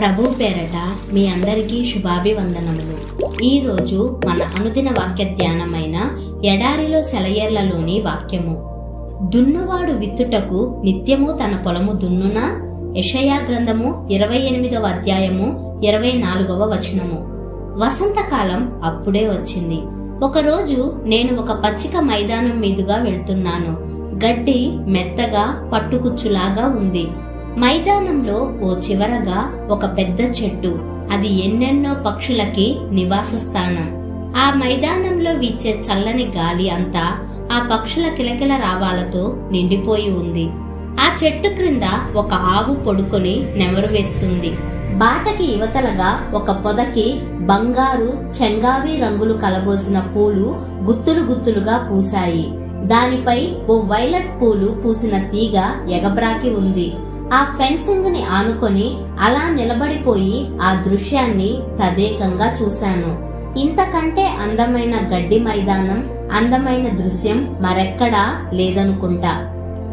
ప్రభు పేరట మీ అందరికీ శుభాభివందనములు. ఈరోజు మన అనుదిన వాక్య ధ్యానమైన ఎడారిలో సెలయేర్లలోని వాక్యము. దున్నువాడు విత్తుటకు నిత్యము తన పొలము దున్నునా యషయా గ్రంథము ఇరవై ఎనిమిదవ అధ్యాయము ఇరవై నాలుగవ వచనము. వసంతకాలం అప్పుడే వచ్చింది. ఒకరోజు నేను ఒక పచ్చిక మైదానం మీదుగా వెళ్తున్నాను. గడ్డి మెత్తగా పట్టుకుచ్చులాగా ఉంది. మైదానంలో ఓ చివరగా ఒక పెద్ద చెట్టు. అది ఎన్నెన్నో పక్షులకి నివాస స్థానం. ఆ మైదానంలో వీచే చల్లని గాలి అంతా ఆ పక్షుల కిలకిల రావాలతో నిండిపోయి ఉంది. ఆ చెట్టు క్రింద ఒక ఆవు పొడుకొని నెమరు వేస్తుంది. బాటకి యువతలగా ఒక పొదకి బంగారు చెంగావి రంగులు కలబోసిన పూలు గుత్తులు గుత్తులుగా పూసాయి దానిపై ఓ వైలెట్ పూలు పూసిన తీగ ఎగబ్రాకి ఉంది. ఆ ఫెన్సింగ్ని ఆనుకొని అలా నిలబడిపోయి ఆ దృశ్యాన్ని తదేకంగా చూశాను. ఇంతకంటే అందమైన గడ్డి మైదానం అందమైన దృశ్యం మరెక్కడా లేదనుకుంటా.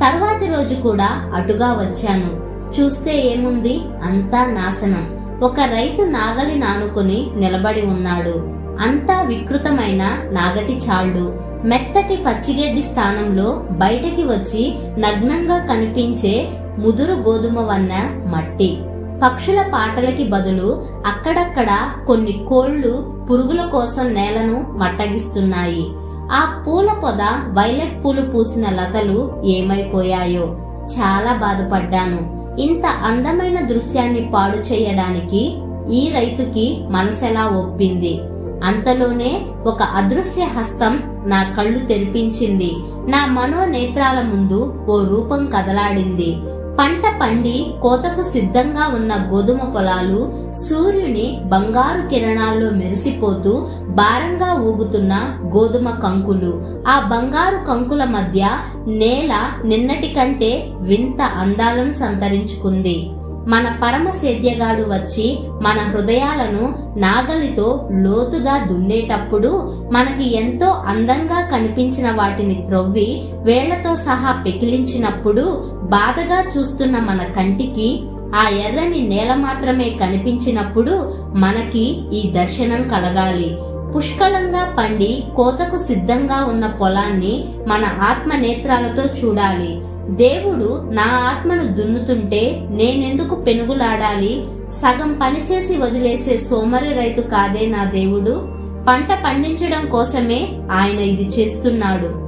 తర్వాతి రోజు కూడా అటుగా వచ్చాను. చూస్తే ఏముంది? అంతా నాశనం. ఒక రైతు నాగలి నానుకుని నిలబడి ఉన్నాడు. అంతా వికృతమైన నాగటి చాళ్ళు మెత్తటి పచ్చిగడ్డి స్థానంలో బయటకి వచ్చి నగ్నంగా కనిపించే ముదురు గోధుమ వన్న మట్టి. పక్షుల పాటలకి బదులు అక్కడక్కడ కొన్ని కోళ్ళు పురుగుల కోసం నేలను మట్టగిస్తున్నాయి. ఆ పూల పొద వైలెట్ పూలు పూసిన లతలు ఏమైపోయాయో చాలా బాధపడ్డాను. ఇంత అందమైన దృశ్యాన్ని పాడు చేయడానికి ఈ రైతుకి మనసెలా ఒప్పింది. అంతలోనే ఒక అదృశ్య హస్తం నా కళ్ళు తెరిపించింది. నా మనోనేత్రాల ముందు ఓ రూపం కదలాడింది. పంట పండి కోతకు సిద్ధంగా ఉన్న గోధుమ పొలాలు సూర్యుని బంగారు కిరణాల్లో మెరిసిపోతూ భారంగా ఊగుతున్న గోధుమ కంకులు. ఆ బంగారు కంకుల మధ్య నేల నిన్నటి కంటే వింత అందాలను సంతరించుకుంది. మన పరమ సేద్యగాడు వచ్చి మన హృదయాలను నాగలితో లోతుగా దున్నేటప్పుడు మనకి ఎంతో అందంగా కనిపించిన వాటిని త్రవ్వి వేళ్ళతో సహా పెకిలించినప్పుడు బాధగా చూస్తున్న మన కంటికి ఆ ఎర్రని నేల మాత్రమే కనిపించినప్పుడు మనకి ఈ దర్శనం కలగాలి. పుష్కలంగా పండి కోతకు సిద్ధంగా ఉన్న పొలాన్ని మన ఆత్మ నేత్రాలతో చూడాలి. దేవుడు నా ఆత్మను దున్నుతుంటే నేనెందుకు పెనుగులాడాలి? సగం పనిచేసి వదిలేసే సోమరి రైతు కాదే నా దేవుడు. పంట పండించడం కోసమే ఆయన ఇది చేస్తున్నాడు.